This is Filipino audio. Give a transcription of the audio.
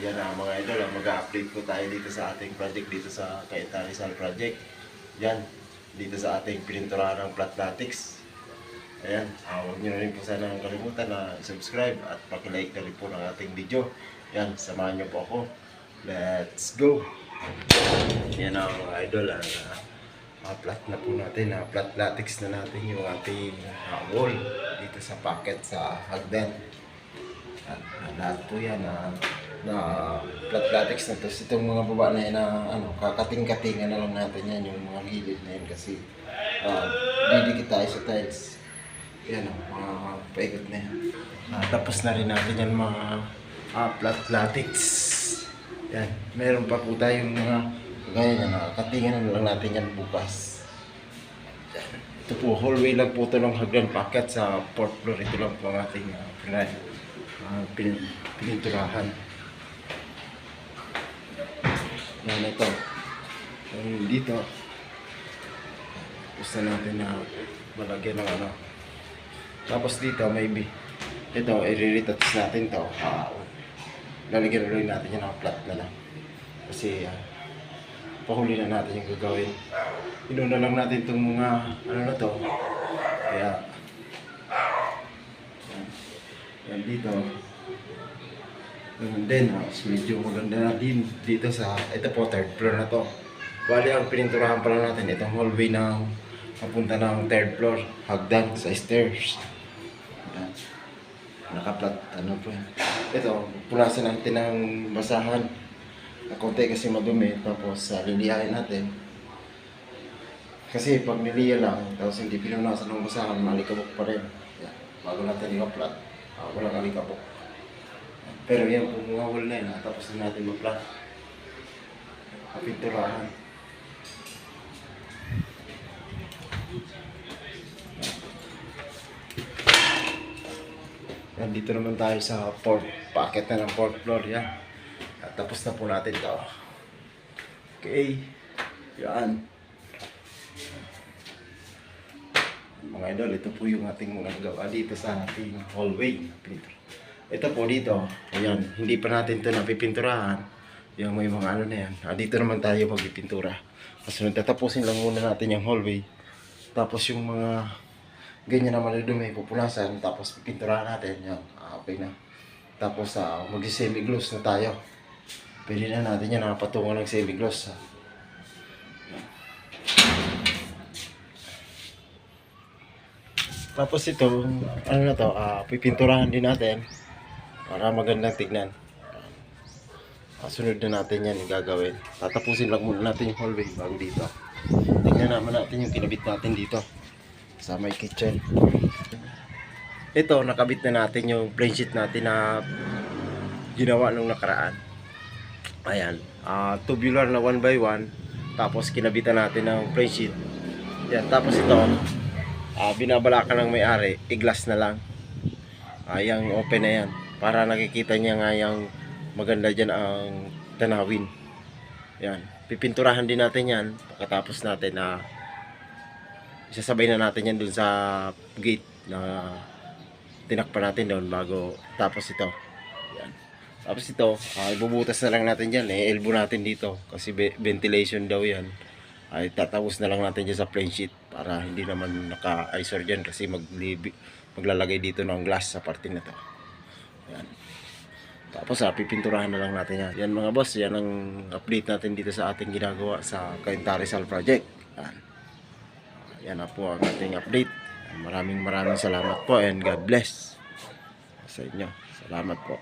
Ayan na mga idol, ah, mag-update po tayo dito sa ating project dito sa Kaita Rizal Project. Yan, dito sa ating pininturahan ng flat latex. Ayan, ah, huwag nyo na rin po sana kalimutan na subscribe at pakilike na rin po ng ating video. Yan, samahan nyo po ako. Let's go! Yan ang mga idol, ah, ah, flat na po natin, ah, flat latex na natin yung ating ah, wall dito sa packet sa hagdan. At ah, lahat po yan na na flat latex na tapos itong mga baba na yan na ano, kakating-katingan na lang natin yan yung mga gilid na yan kasi uh, didikit tayo sa tiles. Yan o, mga paikot na yan. Ah, tapos na rin natin yan mga ah, flat latex. Yan, meron pa po tayong mga gaya na nakakatingan na lang natin yan bukas. Ito po, hallway lang po ito ng hagdan packet sa fourth floor. Ito lang po ang ating uh, uh, pininturahan. Yan ito. Yung dito. Gusto natin na malagyan ng ano. Tapos dito, maybe. Ito, i-retouch natin to. Ah, lalagyan ulit natin yan ng flat na lang. Kasi, ah, pahuli na natin yung gagawin. Inuna lang natin itong mga, ano na to. Kaya, yan, yan dito. And then, ah, medyo maganda na din dito sa, ito po, third floor na to. Bali, ang pininturahan pa lang natin, itong hallway na papunta ng third floor, hagdan sa stairs. Yan. Nakaplat, ano po yan. Ito, punasan natin ng basahan. Konti kasi madumi, tapos uh, liliyahin natin. Kasi pag niliya lang, tapos hindi pinunasan ng basahan, malikabok pa rin. Yan. Bago natin i-upload, uh, walang alikabok. Pero yan, wall na ah, tapos na natin mag-plan. Kapinturahan. Yan, dito naman tayo sa fourth packet na ng fourth floor, yan. At tapos na po natin to. Okay. Yan. Mga idol, ito po yung ating mga gawa dito sa ating hallway. Pintura. Ito po dito, ayan, hindi pa natin ito napipinturahan. Yung may mga ano na yan. Ah, dito naman tayo magpipintura. Kasunod, tatapusin lang muna natin yung hallway. Tapos yung mga ganyan na maludumi, pupunasan. Tapos pipinturahan natin. Yan, ah, okay na. Tapos uh, mag-semi-gloss na tayo. Pwede na natin yan nakapatungan ng semi-gloss. ah. Tapos ito, ano na to, ah, pipinturahan din natin para magandang tignan. Kasunod na natin yan yung gagawin. Tatapusin lang muna natin yung hallway bago dito. Tignan naman natin yung kinabit natin dito sa may kitchen. Ito, nakabit na natin yung plain sheet natin na ginawa nung nakaraan. Ayan, ah tubular na 1 by 1 tapos kinabitan natin ng plain sheet. Yan, tapos ito, ah binabalakan ng may-ari, i-glass na lang. Ah, yung open na yan. Para nakikita niya nga yung maganda dyan ang tanawin. Yan. Pipinturahan din natin yan. Pagkatapos natin na isasabay na natin yan dun sa gate na tinakpan natin doon bago tapos ito. Yan. Tapos ito, ah, ibubutas na lang natin dyan. Eh, elbow natin dito. Kasi ve- ventilation daw yan. Ay tatapos na lang natin dyan sa plain sheet para hindi naman naka-isor dyan kasi maglibi, maglalagay dito ng glass sa parte na to. Yan. Tapos ah, pipinturahan na lang natin yan. Yan mga boss, yan ang update natin dito sa ating ginagawa sa Cainta Rizal Project. Yan. Yan na po ang ating update. Maraming maraming salamat po and God bless sa inyo. Salamat po.